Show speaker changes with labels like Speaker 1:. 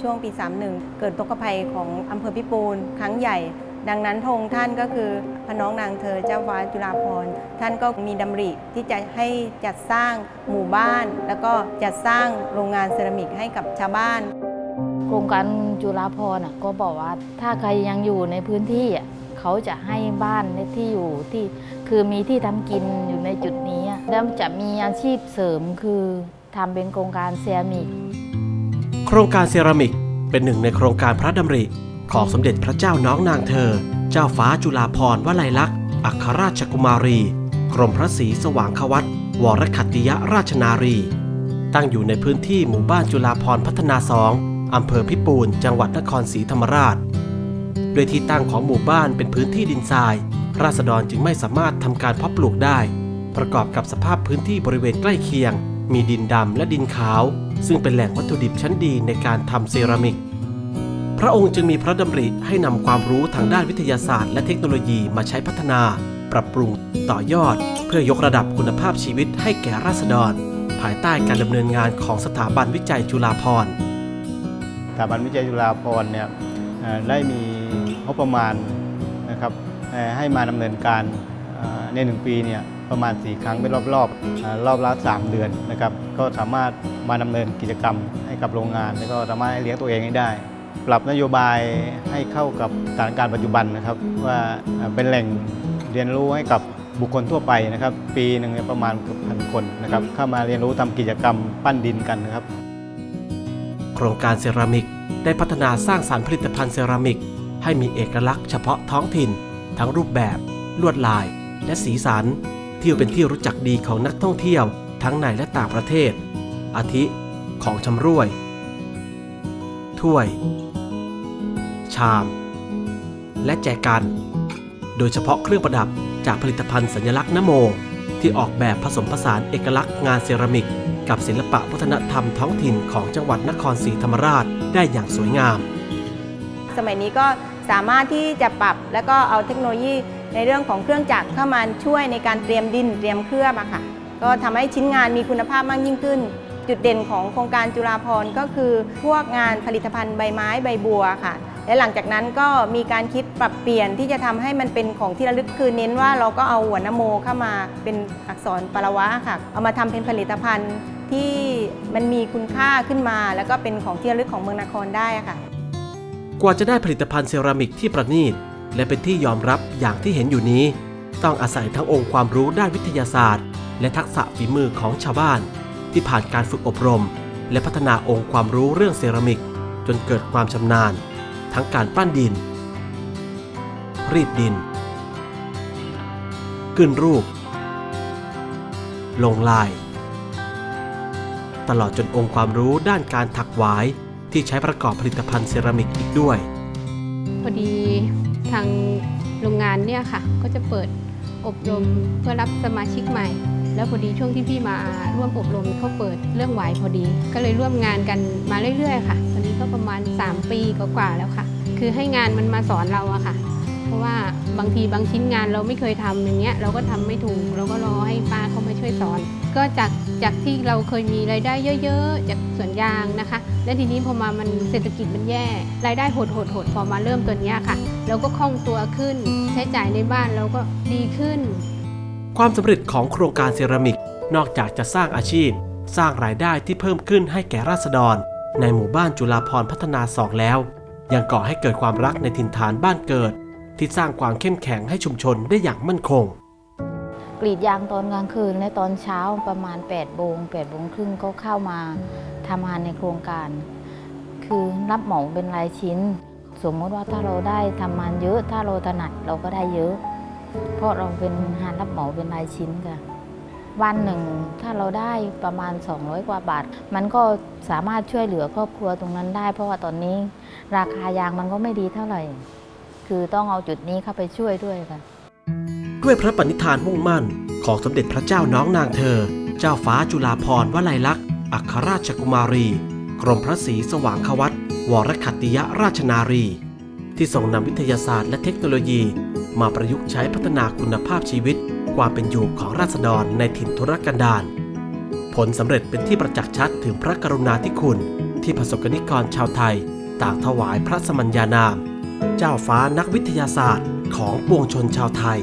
Speaker 1: ช่วงปี 31 เกิดตกภัยของอำเภอพิปูนครั้งใหญ่ ดังนั้นพงท่านก็คือพระน้องนางเธอเจ้าฟ้าจุฬาภรณ์ท่านก็มีดำริที่จะให้จัดสร้างหมู่บ้าน แล้วก็จัดสร้างโรงงานเซรามิกให้กับชาวบ้าน
Speaker 2: โครงการจุฬาภรณ์ก็บอกว่าถ้าใครยังอยู่ในพื้นที่เขาจะให้บ้านในที่อยู่ที่คือมีที่ทำกินอยู่ในจุดนี้แล้วจะมีอาชีพเสริมคือทำเป็นโครงการเซรามิก
Speaker 3: โครงการเซรามิก เป็นหนึ่งในโครงการพระดำริ ของสมเด็จพระเจ้าน้องนางเธอ เจ้าฟ้าจุฬาภรณ์วลัยลักษณ์อัครราชกุมารี กรมพระศรีสว่างควัตวรขัตติยราชนารี ตั้งอยู่ในพื้นที่หมู่บ้านจุฬาภรณ์พัฒนาสองอำเภอพิปูนจังหวัดนครศรีธรรมราช โดยที่ตั้งของหมู่บ้านเป็นพื้นที่ดินทราย ราษฎรจึงไม่สามารถทำการเพาะปลูกได้ ประกอบกับสภาพพื้นที่บริเวณใกล้เคียง มีดินดำและดินขาว ซึ่งเป็นแหล่งวัตถุดิบชั้นดีในการทำเซรามิก พระองค์จึงมีพระดำริให้นำความรู้ทางด้านวิทยาศาสตร์และเทคโนโลยีมาใช้พัฒนา ปรับปรุงต่อยอด เพื่อยกระดับคุณภาพชีวิตให้แก่ราษฎร ภายใต้การดำเนินงานของสถาบันวิจัยจุฬาภรณ์
Speaker 4: สถาบันวิจัยจุฬาภรณ์เนี่ยได้มีงบประมาณนะครับให้มาดำเนินการในหนึ่งปีเนี่ย ประมาณ 4 ครั้งเป็นรอบๆรอบละ3 เดือนนะครับก็สามารถมาดำเนินกิจกรรมให้กับโรงงาน แล้วก็สามารถให้เลี้ยงตัวเองได้ ปรับนโยบายให้เข้ากับสถานการณ์ปัจจุบันนะครับว่าเป็นแหล่งเรียนรู้ให้กับบุคคลทั่วไปนะครับ ปีหนึ่งประมาณเกือบพันคนนะครับเข้ามาเรียนรู้ทำกิจกรรมปั้นดินกันนะครับ
Speaker 3: โครงการเซรามิกได้พัฒนาสร้างสารรค์ผลิตภัณฑ์เซรามิก ให้มีเอกลักษณ์เฉพาะท้องถิ่น ทั้งรูปแบบ ลวดลาย และสีสัน ที่เป็นที่รู้จักดีของนักท่องเที่ยวทั้งในและต่างประเทศ อาทิ ของชำร่วย ถ้วย ชาม และแจกัน โดยเฉพาะเครื่องประดับจากผลิตภัณฑ์สัญลักษณ์นโม ที่ออกแบบผสมผสานเอกลักษณ์งานเซรามิก กับศิลปะวัฒนธรรมท้องถิ่นของจังหวัดนครศรีธรรมราชได้อย่างสวยงาม
Speaker 1: สมัยนี้ก็สามารถที่จะปรับแล้วก็เอาเทคโนโลยี ในเรื่องของเครื่องจักรเข้ามาช่วยในการเตรียมดินเตรียมเคลือบอะค่ะ ก็ทำให้ชิ้นงานมีคุณภาพมากยิ่งขึ้น จุดเด่นของโครงการจุฬาภรก็คือ พวกงานผลิตภัณฑ์ใบไม้ใบบัวค่ะ และหลังจากนั้นก็มีการคิดปรับเปลี่ยนที่จะทำให้มันเป็นของที่ระลึกคือเน้นว่าเราก็เอาหัวนโมเข้ามาเป็นอักษรปารวะค่ะ เอามาทำเป็นผลิตภัณฑ์ที่มันมีคุณค่าขึ้นมา แล้วก็เป็นของที่ระลึกของเมืองนครได้อะค่ะ
Speaker 3: กว่าจะได้ผลิตภัณฑ์เซรามิกที่ประณีต และเป็นที่ยอมรับอย่างที่เห็นอยู่นี้ ต้องอาศัยทั้งองค์ความรู้ด้านวิทยาศาสตร์ และทักษะฝีมือของชาวบ้าน ที่ผ่านการฝึกอบรม และพัฒนาองค์ความรู้เรื่องเซรามิก จนเกิดความชำนาญ ทั้งการปั้นดิน รีดดินขึ้นรูป ลงลาย ตลอดจนองค์ความรู้ด้านการถักหวายที่ใช้ประกอบผลิตภัณฑ์เซรามิกอีกด้วย
Speaker 5: พอดี ทางโรงงานเนี่ยค่ะ ก็จะเปิดอบรมเพื่อรับสมาชิกใหม่ แล้วพอดีช่วงที่พี่มาร่วมอบรมเขาเปิดเรื่องหวายพอดี ก็เลยร่วมงานกันมาเรื่อยๆค่ะ ตอนนี้ก็ประมาณ 3 ปีกว่าๆแล้วค่ะ คือให้งานมันมาสอนเราอะค่ะ เพราะว่าบางทีบางชิ้นงานเราไม่เคยทำอย่างเงี้ยเราก็ทำไม่ถูก เราก็รอให้ป้าเขามาช่วยสอน ก็จากจากที่เราเคยมีรายได้เยอะๆ จากสวนยางนะคะ และทีนี้พอมามันเศรษฐกิจมันแย่ รายได้หดหดหดพอมาเริ่มตัวเนี้ยค่ะ เราก็คล่องตัวขึ้น ใช้จ่ายในบ้านเราก็ดีขึ้น
Speaker 3: ความสำเร็จของโครงการเซรามิก นอกจากจะสร้างอาชีพ สร้างรายได้ที่เพิ่มขึ้นให้แก่ราษฎร ในหมู่บ้านจุฬาพรณ์พัฒนาสองแล้ว ยังก่อให้เกิดความรักในถิ่นฐานบ้านเกิด ที่สร้างความเข้มแข็งให้ชุมชนได้อย่างมั่นคง
Speaker 2: กรีดยางตอนกลางคืนและตอนเช้าประมาณ8โมง8โมงครึ่งก็เข้ามาทำงานในโครงการ คือรับเหมาเป็นรายชิ้น สมมติว่าถ้าเราได้ทำงานเยอะถ้าเราถนัดเราก็ได้เยอะ เพราะเราเป็นงานรับเหมาเป็นรายชิ้นค่ะ วันหนึ่งถ้าเราได้ประมาณ 200 กว่าบาท มันก็สามารถช่วยเหลือครอบครัวตรงนั้นได้ เพราะว่าตอนนี้ราคายางมันก็ไม่ดีเท่าไหร่ คือต้องเอาจุดนี้เข้าไปช่วยด้วยค่ะ
Speaker 3: ด้วยพระปณิธานมุ่งมั่น ของสมเด็จพระเจ้าน้องนางเธอ เจ้าฟ้าจุฬาภรณ์วลัยลักษณ์อัครราชกุมารี กรมพระศรีสว่างควัตวรขัตติยราชนารี ที่ทรงนำวิทยาศาสตร์และเทคโนโลยี มาประยุกต์ใช้พัฒนาคุณภาพชีวิต ความเป็นอยู่ของราษฎรในถิ่นทุรกันดารผลสำเร็จเป็นที่ประจักษ์ชัดถึงพระกรุณาธิคุณ ที่ประสบกนิกรชาวไทย ต่างถวายพระสมัญญานาม เจ้าฟ้านักวิทยาศาสตร์ของปวงชนชาวไทย